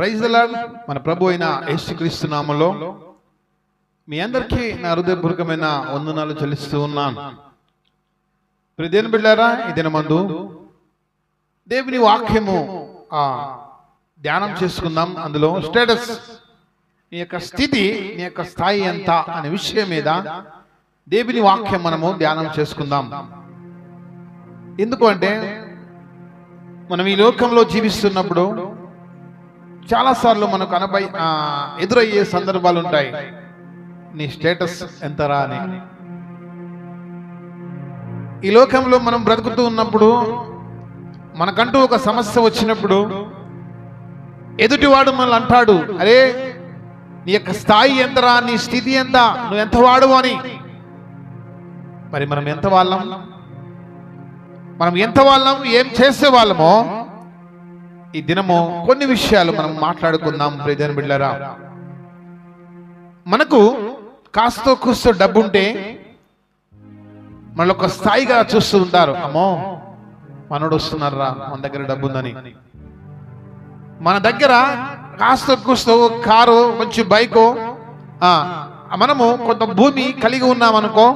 Praise lord మన ప్రభు అయిన యేసుక్రీస్తు నామంలో మీ అందరికీ నా హృదయపూర్వకమైన వందనాలు చెల్లిస్తూ ఉన్నాను. ప్రిదేని బిడ్డారా ఈ దినమందు దేవుని వాక్యము ధ్యానం చేసుకుందాం. అందులో స్టేటస్ నీ యొక్క స్థితి నీ యొక్క స్థాయి ఎంత అనే విషయం మీద దేవుని వాక్యం మనము ధ్యానం చేసుకుందాం. ఎందుకంటే మనం ఈ లోకంలో జీవిస్తున్నప్పుడు చాలాసార్లు మనకు అనబై ఎదురయ్యే సందర్భాలు ఉంటాయి. నీ స్టేటస్ ఎంతరా అని. ఈ లోకంలో మనం బ్రతుకుతూ ఉన్నప్పుడు మనకంటూ ఒక సమస్య వచ్చినప్పుడు ఎదుటివాడు మనల్ని అంటాడు అరే నీ యొక్క స్థాయి ఎంతరా నీ స్థితి ఎంత నువ్వు ఎంత వాడు అని. మరి మనం ఎంత వాళ్ళం? మనం ఎంత వాళ్ళం? ఏం చేసే వాళ్ళమో ఈ దినము కొన్ని విషయాలు మనం మాట్లాడుకుందాం ప్రజల బిడ్డరా మనకు కాస్తో కూస్తో డబ్బుంటే మళ్ళీ ఒక స్థాయిగా చూస్తూ ఉంటారు. అమ్మో మనోడు వస్తున్నారా మన దగ్గర డబ్బు ఉందని మన దగ్గర కాస్త కూస్తో కారు మంచి బైకు మనము కొంత భూమి కలిగి ఉన్నామనుకో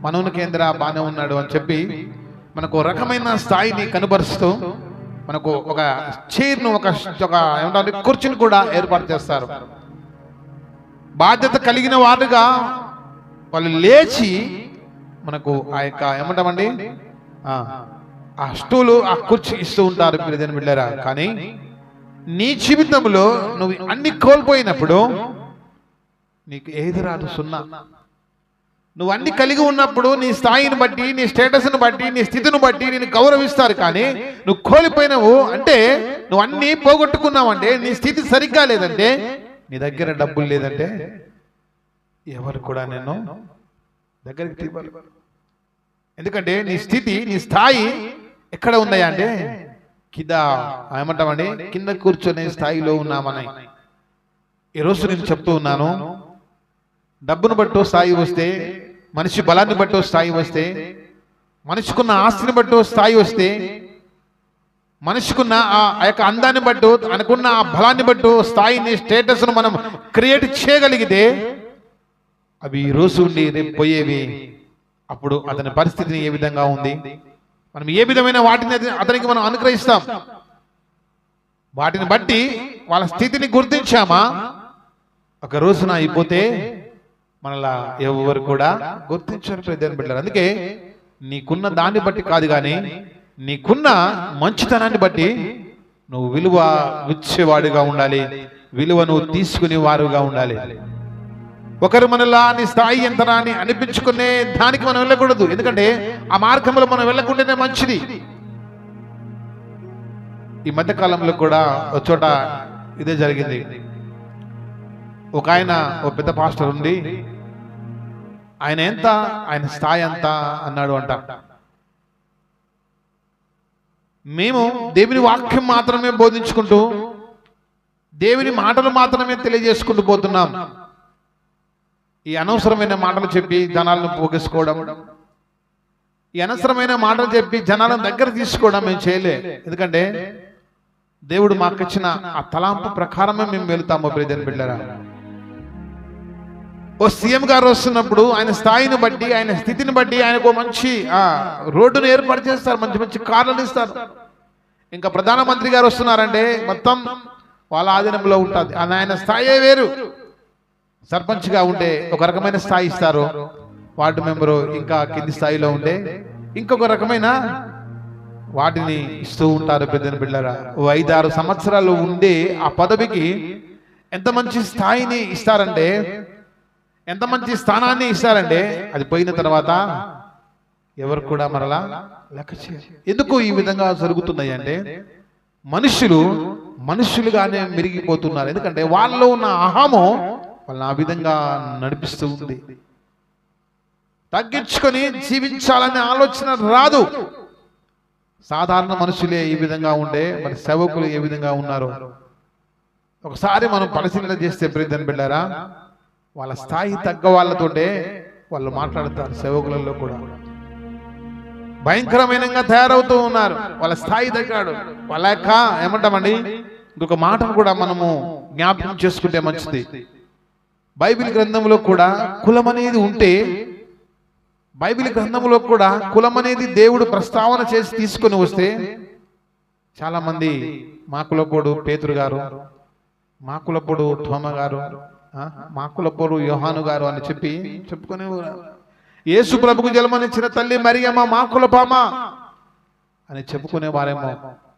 మనవుని కేంద్ర బాగానే ఉన్నాడు అని చెప్పి మనకు ఒక రకమైన స్థాయిని కనబరుస్తూ మనకు ఒక చైర్ను ఒక ఒక ఏమంటారు కుర్చీని కూడా ఏర్పాటు చేస్తారు. బాధ్యత కలిగిన వారుగా వాళ్ళు లేచి మనకు ఆ యొక్క ఏమంటామండి? ఆ, స్టూలు ఆ కుర్చీ ఇస్తూ ఉంటారు మీరు దేని బిడ్డారా కానీ నీ జీవితంలో నువ్వు అన్ని కోల్పోయినప్పుడు నీకు ఏది రాదు సున్నా. నువ్వు అన్ని కలిగి ఉన్నప్పుడు నీ స్థాయిని బట్టి నీ స్టేటస్ని బట్టి నీ స్థితిని బట్టి నేను గౌరవిస్తారు కానీ నువ్వు కోల్పోయినావు అంటే నువ్వు అన్ని పోగొట్టుకున్నావంటే నీ స్థితి సరిగ్గా లేదంటే నీ దగ్గర డబ్బులు లేదంటే ఎవరు కూడా నేను దగ్గరికి ఎందుకంటే నీ స్థితి నీ స్థాయి ఎక్కడ ఉన్నాయా అంటే కింద ఏమంటామండి? కింద కూర్చొనే స్థాయిలో ఉన్నామని. ఈరోజు నేను చెప్తూ ఉన్నాను డబ్బును బట్టు స్థాయి వస్తే మనిషి బలాన్ని బట్టో స్థాయి వస్తే మనిషికున్న ఆస్తిని బట్టో స్థాయి వస్తే మనిషికున్న ఆ యొక్క అందాన్ని బట్టు అనుకున్న ఆ బలాన్ని బట్టు స్థాయిని స్టేటస్ను మనం క్రియేట్ చేయగలిగితే అవి ఈ రోజు ఉండి రేపు పోయేవి అప్పుడు అతని పరిస్థితిని ఏ విధంగా ఉంది? మనం ఏ విధమైన వాటిని అతనికి మనం అనుగ్రహిస్తాం? వాటిని బట్టి వాళ్ళ స్థితిని గుర్తించామా? ఒక రోజున అయిపోతే మనలా ఎవరు కూడా గుర్తించారు ప్రజలు బిడ్డలు. అందుకే నీకున్న దాన్ని బట్టి కాదు కానీ నీకున్న మంచితనాన్ని బట్టి నువ్వు విలువ ఇచ్చేవాడిగా ఉండాలి. విలువ నువ్వు తీసుకునే వారుగా ఉండాలి. ఒకరు మనలా నీ స్థాయి ఎంతనా అని అనిపించుకునే దానికి మనం వెళ్ళకూడదు. ఎందుకంటే ఆ మార్గంలో మనం వెళ్ళకుండానే మంచిది. ఈ మధ్య కాలంలో కూడా ఒక చోట ఇదే జరిగింది. ఒక ఆయన ఒక పెద్ద పాస్టర్ ఉండి ఆయన ఎంత? ఆయన స్థాయి ఎంత? అన్నాడు అంట. మేము దేవుని వాక్యం మాత్రమే బోధించుకుంటూ దేవుని మాటలు మాత్రమే తెలియజేసుకుంటూ పోతున్నాం. ఈ అనవసరమైన మాటలు చెప్పి జనాలను పోగేసుకోవడం ఈ అనవసరమైన మాటలు చెప్పి జనాలను దగ్గర తీసుకోవడం మేము చేయలే. ఎందుకంటే దేవుడు మాకు ఇచ్చిన ఆ తలాంపు ప్రకారమే మేము వెళ్తాము ప్రజలు బిడ్డరా ఓ సీఎం గారు వస్తున్నప్పుడు ఆయన స్థాయిని బట్టి ఆయన స్థితిని బట్టి ఆయనకు మంచి రోడ్డును ఏర్పాటు చేస్తారు మంచి మంచి కార్లను ఇస్తారు. ఇంకా ప్రధానమంత్రి గారు వస్తున్నారంటే మొత్తం వాళ్ళ ఆధీనంలో ఉంటుంది. అని ఆయన స్థాయే వేరు. సర్పంచ్గా ఉంటే ఒక రకమైన స్థాయి ఇస్తారు. వార్డు మెంబరు ఇంకా కింది స్థాయిలో ఉంటే ఇంకొక రకమైన వాటిని ఇస్తూ ఉంటారు పెద్ద బిళ్ళరా ఓ ఐదారు సంవత్సరాలు ఉండే ఆ పదవికి ఎంత మంచి స్థాయిని ఇస్తారంటే ఎంత మంచి స్థానాన్ని ఇస్తారంటే అది పోయిన తర్వాత ఎవరు కూడా మరలా లెక్క ఎందుకు ఈ విధంగా జరుగుతున్నాయి అంటే మనుషులు మనుషులుగానే మెరిగిపోతున్నారు. ఎందుకంటే వాళ్ళలో ఉన్న అహము వాళ్ళని ఆ విధంగా నడిపిస్తూ ఉంది. తగ్గించుకొని జీవించాలనే ఆలోచన రాదు. సాధారణ మనుషులే ఈ విధంగా ఉండే మరి సేవకులు ఏ విధంగా ఉన్నారు? ఒకసారి మనం పరిశీలన చేస్తే ప్రీతం బిడ్డారా వాళ్ళ స్థాయి తగ్గ వాళ్ళతోటే వాళ్ళు మాట్లాడతారు సేవకులలో కూడా. భయంకరమైనగా తయారవుతూ ఉన్నారు. వాళ్ళ స్థాయి తగ్గాడు. వాళ్ళ యొక్క ఏమంటామండి? ఇంకొక మాటను కూడా మనము జ్ఞాపకం చేసుకుంటే మంచిది. బైబిల్ గ్రంథంలో కూడా కులం అనేది ఉంటే బైబిల్ గ్రంథంలో కూడా కులం అనేది దేవుడు ప్రస్తావన చేసి తీసుకొని వస్తే చాలా మంది మా కులపోడు పేతురు గారు మా కులపోడు థోమ గారు మా కులపోడు యోహాను గారు అని చెప్పి చెప్పుకొని యేసు ప్రభుకు జలమనిచ్చిన తల్లి మరియమ్మ మా కులపామా అని చెప్పుకునే వారేమో.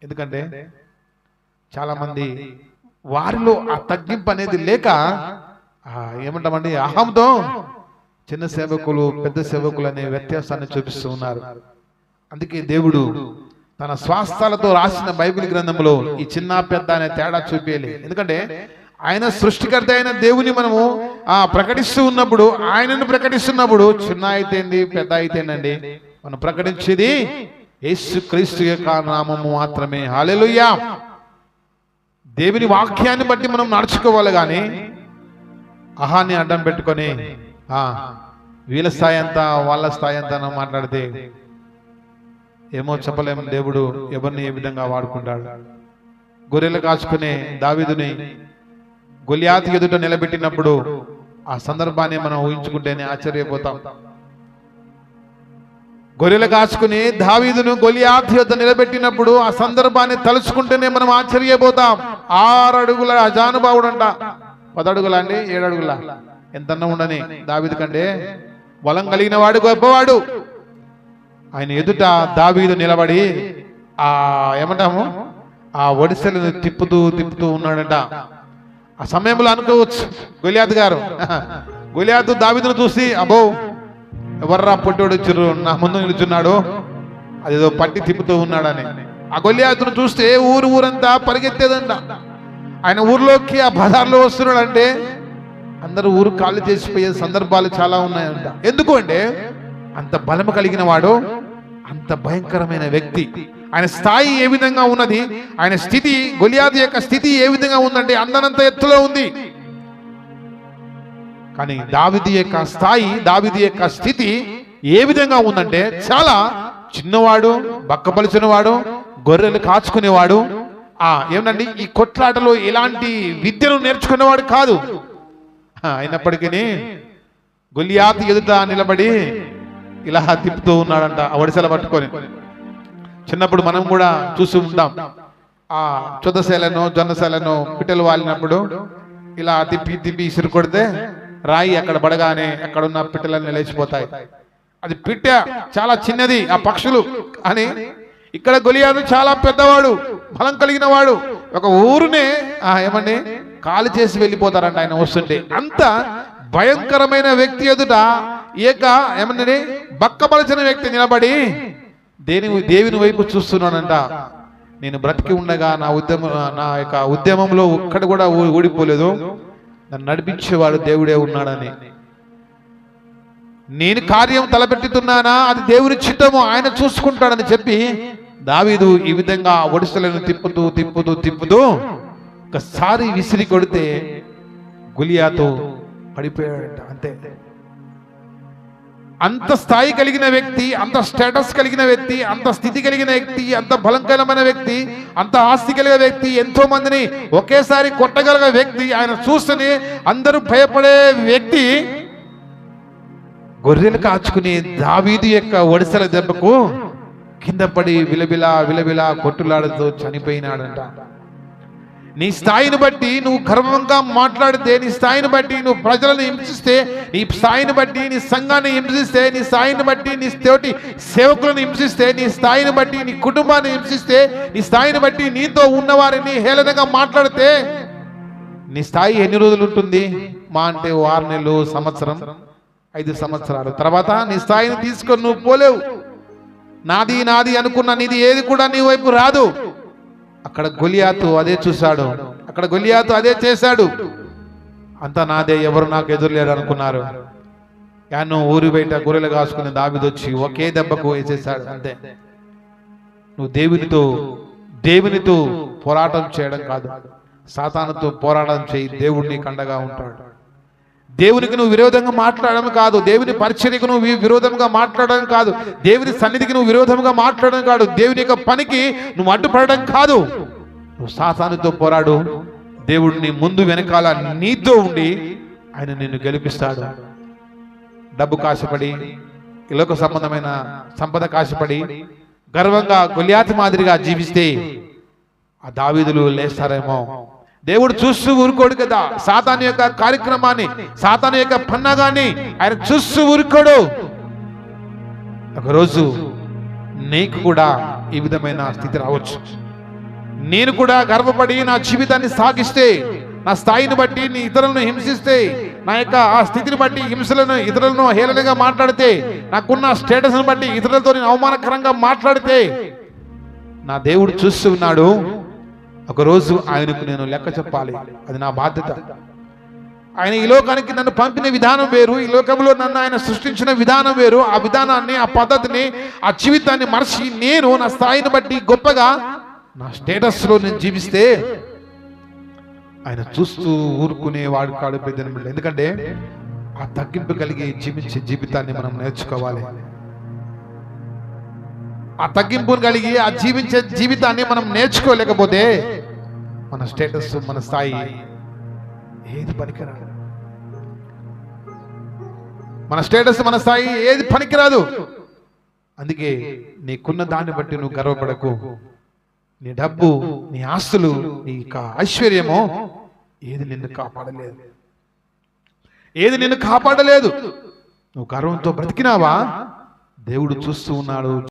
ఎందుకంటే చాలా మంది వారిలో ఆ తగ్గింపు అనేది లేక ఆ, ఏమంటామండి అహంతో చిన్న సేవకులు పెద్ద సేవకులు అనే వ్యత్యాసాన్ని చూపిస్తూ ఉన్నారు. అందుకే దేవుడు తన స్వాస్థాలతో రాసిన బైబిల్ గ్రంథంలో ఈ చిన్న పెద్ద అనే తేడా చూపించాలి ఎందుకంటే ఆయన సృష్టికర్త అయిన దేవుని మనము ఆ ప్రకటిస్తూ ఉన్నప్పుడు ఆయనను ప్రకటిస్తున్నప్పుడు చిన్న అయితేంది పెద్ద అయితేనండి మనం ప్రకటించేది యేసు క్రీస్తు యొక్క నామము మాత్రమే. హాలెలుయ్యా దేవుని వాక్యాన్ని బట్టి మనం నడుచుకోవాలి కానీ అహాన్ని అడ్డం పెట్టుకొని ఆ వీళ్ళ స్థాయి అంతా వాళ్ళ స్థాయి అంతా మాట్లాడితే ఏమో చెప్పలేము దేవుడు ఎవరిని ఏ విధంగా వాడుకుంటాడు. గొర్రెలు కాచుకునే దావీదుని గొలియాతు ఎదుట నిలబెట్టినప్పుడు ఆ సందర్భాన్ని మనం ఊహించుకుంటేనే ఆశ్చర్యపోతాం. గొర్రెలు కాచుకుని దావీదును గొలియాతు యొద్ద నిలబెట్టినప్పుడు ఆ సందర్భాన్ని తలుచుకుంటేనే మనం ఆశ్చర్యపోతాం. ఆరు అడుగుల అజానుభావుడంట పదడుగుల అండి? ఏడు అడుగుల ఎంతన్నా ఉండని? దావీదు కంటే బలం కలిగిన వాడు గొప్పవాడు. ఆయన ఎదుట దావీదు నిలబడి ఆ ఏమంటాము? ఆ ఒడిసెలను తిప్పుతూ తిప్పుతూ ఉన్నాడంట. ఆ సమయంలో అనుకోవచ్చు గులియాత్ గారు. గులియాత్ దావీదును చూసి అబ్బో ఎవర్రా పొట్టోడు వచ్చారు నా ముందు నిలుచున్నాడు. అదేదో పట్టి తిప్పుతూ ఉన్నాడని. ఆ గొలియాతును చూస్తే ఊరు ఊరంతా పరిగెత్తేదంట. ఆయన ఊర్లోకి ఆ బజార్లో వస్తున్నాడంటే అందరూ ఊరు ఖాళీ చేసిపోయే సందర్భాలు చాలా ఉన్నాయంట. ఎందుకు అంటే అంత బలము కలిగిన వాడు అంత భయంకరమైన వ్యక్తి. ఆయన స్థాయి ఏ విధంగా ఉన్నది? ఆయన స్థితి గొలియాది యొక్క స్థితి ఏ విధంగా ఉందంటే అందనంత ఎత్తులో ఉంది. కానీ దావిది యొక్క స్థాయి దావిది యొక్క స్థితి ఏ విధంగా ఉందంటే చాలా చిన్నవాడు బక్కపలిచినవాడు గొర్రెలు కాచుకునేవాడు. ఆ ఏమండి? ఈ కొట్లాటలో ఎలాంటి విద్యను నేర్చుకునేవాడు కాదు. అయినప్పటికీ గొలియాతు ఎదుట నిలబడి ఇలా తిప్పుతూ ఉన్నాడంట వడిసెల పట్టుకొని. చిన్నప్పుడు మనం కూడా చూసి ఉంటాం. ఆ చుదశలను జొన్నశలను పిట్టలు వాలినప్పుడు ఇలా తిప్పి తిప్పి ఇసురు కొడితే రాయి అక్కడ పడగానే అక్కడున్న పిట్టలన్నీ లేచిపోతాయి. అది పిట్ట చాలా చిన్నది ఆ పక్షులు. అని ఇక్కడ గొలియాను చాలా పెద్దవాడు బలం కలిగిన వాడు. ఒక ఊరునే ఆ ఏమండి కాలు చేసి వెళ్ళిపోతారంట ఆయన వస్తుంటే. అంత భయంకరమైన వ్యక్తి ఎదుట ఏక ఏమన్నా బక్కపలచిన వ్యక్తి నిలబడి దేని దేవుని వైపు చూస్తున్నాడంట నేను బ్రతికి ఉండగా నా ఉద్యమ నా యొక్క ఉద్యమంలో ఒక్కడు కూడా ఊడిపోలేదు. నన్ను నడిపించేవాడు దేవుడే ఉన్నాడని. నేను కార్యం తలపెట్టుతున్నానా? అది దేవుని చిత్తము ఆయన చూసుకుంటాడని చెప్పి దావీదు ఈ విధంగా ఒడిసలను తిప్పుతూ తిప్పుతూ తిప్పుతూ ఒకసారి విసిరి కొడితే గులియాతో పడిపోయాడంట అంతే. అంత స్థాయి కలిగిన వ్యక్తి అంత స్టేటస్ కలిగిన వ్యక్తి అంత స్థితి కలిగిన వ్యక్తి అంత బలంకరమైన వ్యక్తి అంత ఆస్తి కలిగిన వ్యక్తి ఎంతో మందిని ఒకేసారి కొట్టగలిగే వ్యక్తి ఆయన చూస్తేనే అందరూ భయపడే వ్యక్తి గొర్రెలు కాచుకుని దావీదు యొక్క ఒడిసెల దెబ్బకు కింద పడి విలవిలా విలబిలా కొట్టులాడుతూ చనిపోయినాడంట. నీ స్థాయిని బట్టి నువ్వు గర్వంగా మాట్లాడితే నీ స్థాయిని బట్టి నువ్వు ప్రజలను హింసిస్తే నీ స్థాయిని బట్టి నీ సంఘాన్ని హింసిస్తే నీ స్థాయిని బట్టి నీ తోటి సేవకులను హింసిస్తే నీ స్థాయిని బట్టి నీ కుటుంబాన్ని హింసిస్తే నీ స్థాయిని బట్టి నీతో ఉన్నవారిని హేళనగా మాట్లాడితే నీ స్థాయి ఎన్ని రోజులు ఉంటుంది? మా అంటే ఆరు నెలలు సంవత్సరం ఐదు సంవత్సరాలు. తర్వాత నీ స్థాయిని తీసుకొని నువ్వు పోలేవు. నాది నాది అనుకున్న నీది ఏది కూడా నీ వైపు రాదు. అక్కడ గొలియాతు అదే చూశాడు. అక్కడ గొలియాతు అదే చేశాడు. అంతా నాదే ఎవరు నాకు ఎదురులేరు అనుకున్నారు. యాను ఊరి బయట గొర్రెలు కాసుకుని దాబిదొచ్చి ఒకే దెబ్బకు వేసేసాడు అంతే. నువ్వు దేవునితో దేవునితో పోరాటం చేయడం కాదు. సాతానుతో పోరాటం చేయి దేవుడిని కండగా ఉంటాడు. దేవునికి నువ్వు విరోధంగా మాట్లాడడం కాదు. దేవుని పరిచర్యకు నువ్వు విరోధంగా మాట్లాడడం కాదు. దేవుని సన్నిధికి నువ్వు విరోధంగా మాట్లాడడం కాదు. దేవుని యొక్క పనికి నువ్వు అడ్డుపడడం కాదు. నువ్వు సాతానుతో పోరాడు. దేవుడిని ముందు వెనకాల నీతో ఉండి ఆయన నిన్ను గెలిపిస్తాడు. డబ్బు కాశపడి ఇలోక సంబంధమైన సంపద కాశపడి గర్వంగా గొలియాతి మాదిరిగా జీవిస్తే ఆ దావీదులు లేస్తారేమో. దేవుడు చూస్తూ ఊరుకోడు కదా. సాతాని యొక్క కార్యక్రమాన్ని సాతాని యొక్క పన్నగాన్ని ఆయన చూస్తూ ఊరుకోడు. ఒకరోజు నీకు కూడా ఈ విధమైన స్థితి రావచ్చు. నేను కూడా గర్వపడి నా జీవితాన్ని సాగిస్తే నా స్థాయిని బట్టి నీ ఇతరులను హింసిస్తే నా యొక్క ఆ స్థితిని బట్టి హింసలను ఇతరులను హేళనగా మాట్లాడితే నాకున్న స్టేటస్ని బట్టి ఇతరులతో నేను అవమానకరంగా మాట్లాడితే నా దేవుడు చూస్తున్నాడు ఒకరోజు ఆయనకు నేను లెక్క చెప్పాలి. అది నా బాధ్యత. ఆయన ఈ లోకానికి నన్ను పంపిన విధానం వేరు ఈ లోకంలో నన్ను ఆయన సృష్టించిన విధానం వేరు. ఆ విధానాన్ని ఆ పద్ధతిని ఆ జీవితాన్ని మరచి నేను నా స్థాయిని బట్టి గొప్పగా నా స్టేటస్లో నేను జీవిస్తే ఆయన చూస్తూ ఊరుకునే వాడు కాడు పెద్ద ఎందుకంటే ఆ తగ్గింపు కలిగి జీవించే జీవితాన్ని మనం నేర్చుకోవాలి. ఆ తగ్గింపును కలిగి ఆ జీవించే జీవితాన్ని మనం నేర్చుకోలేకపోతే మన స్టేటస్ మన స్థాయి ఏది పనికిరాదు. మన స్టేటస్ మన స్థాయి ఏది పనికిరాదు. అందుకే నీకున్న దాన్ని బట్టి నువ్వు గర్వపడకు. నీ డబ్బు నీ ఆస్తులు నీ యొక్క ఐశ్వర్యము ఏది నిన్ను కాపాడలేదు. ఏది నిన్ను కాపాడలేదు. నువ్వు గర్వంతో బ్రతికినావా? దేవుడు చూస్తూ ఉన్నాడు.